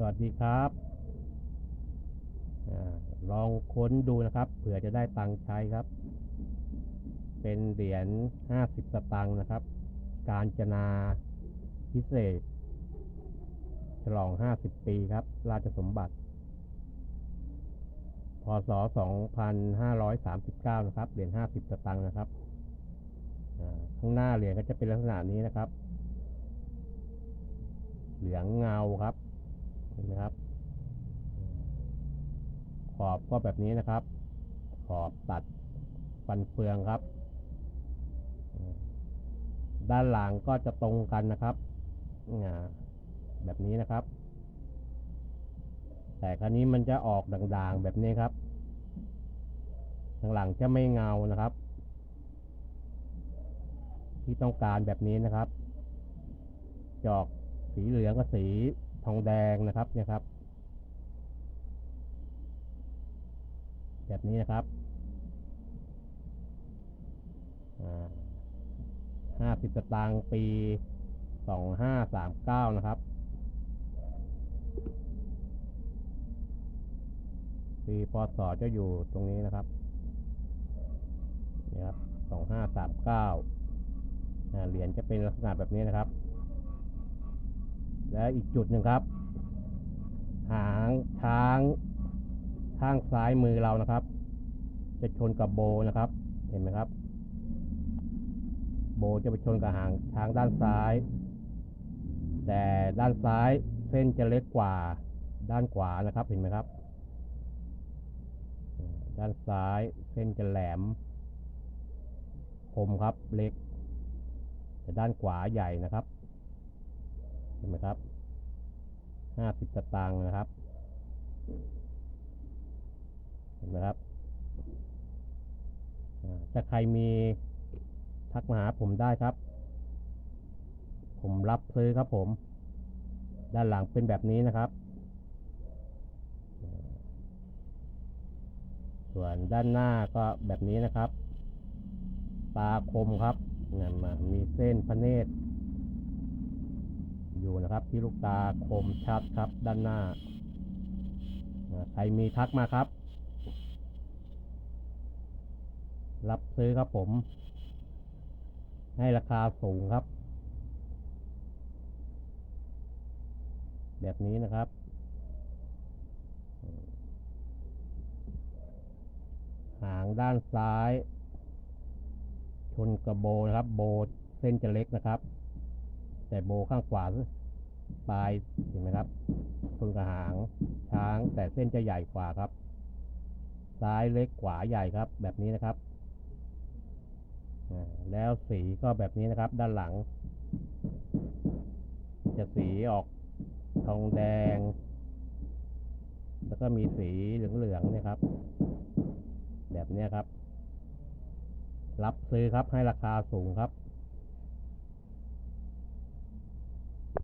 สวัสดีครับอลองค้นดูนะครับเผื่อจะได้ตังค์ใช้ครับ เป็นเหรียญห้าสิบสตางค์นะครับ การจนาพิเศษ ฉลองห้าสิบปีครับ ราชสมบัติพศสองพันห้าร้อยสามสิบเก้านะครับ เหรียญห้าสิบสตางค์นะครับอ่าข้างหน้าเหรียญก็จะเป็นลักษณะนี้นะครับ เหลืองเงาครับ เห็นไหมครับ ขอบก็แบบนี้นะครับ ขอบตัดฟันเฟืองครับ ด้านหลังก็จะตรงกันนะครับแบบนี้นะครับ แต่ครั้นี้มันจะออกด่างๆแบบนี้ครับข้างหลังจะไม่เงานะครับ ที่ต้องการแบบนี้นะครับ จอกสีเหลืองกับสีทองแดงนะครับเนี่ยครับ แบบนี้นะครับห้าสิบสตางค์ปีสองห้าสามเก้านะครับ ปีพศจะอยู่ตรงนี้นะครับ นี่ครับสองห้าสามเก้าเหรียญจะเป็นลักษณะแบบนี้นะครับ และอีกจุดหนึ่งครับ หางช้าง ข้างซ้ายมือเรานะครับ จะชนกับโบนะครับ เห็นไหมครับ โบจะไปชนกับหางช้างด้านซ้าย แต่ด้านซ้ายเส้นจะเล็กกว่าด้านขวานะครับ เห็นไหมครับ ด้านซ้ายเส้นจะแหลมคมครับเล็ก แต่ด้านขวาใหญ่นะครับ เห็นไหมครับห้าสิบสตางค์นะครับ เห็นไหมครับ อ่าถ้าใครมีทักมาหาผมได้ครับ ผมรับซื้อครับผม ด้านหลังเป็นแบบนี้นะครับ ส่วนด้านหน้าก็แบบนี้นะครับ ตาคมครับนี่มามีเส้นพระเนตร อยู่นะครับ ที่ลูกตาคมชัดครับด้านหน้า ใครมีทักมาครับ รับซื้อครับผม ให้ราคาสูงครับ แบบนี้นะครับ หางด้านซ้าย ชนกระโบนะครับ โบเส้นจะเล็กนะครับ แต่โบข้างขวาปลายเห็นไหมครับชนกับหางช้างแต่เส้นจะใหญ่กว่าครับ ซ้ายเล็กขวาใหญ่ครับ แบบนี้นะครับ แล้วสีก็แบบนี้นะครับ ด้านหลัง จะสีออกทองแดง แล้วก็มีสีเหลืองๆนี่ครับ แบบนี้ครับ รับซื้อครับให้ราคาสูงครับ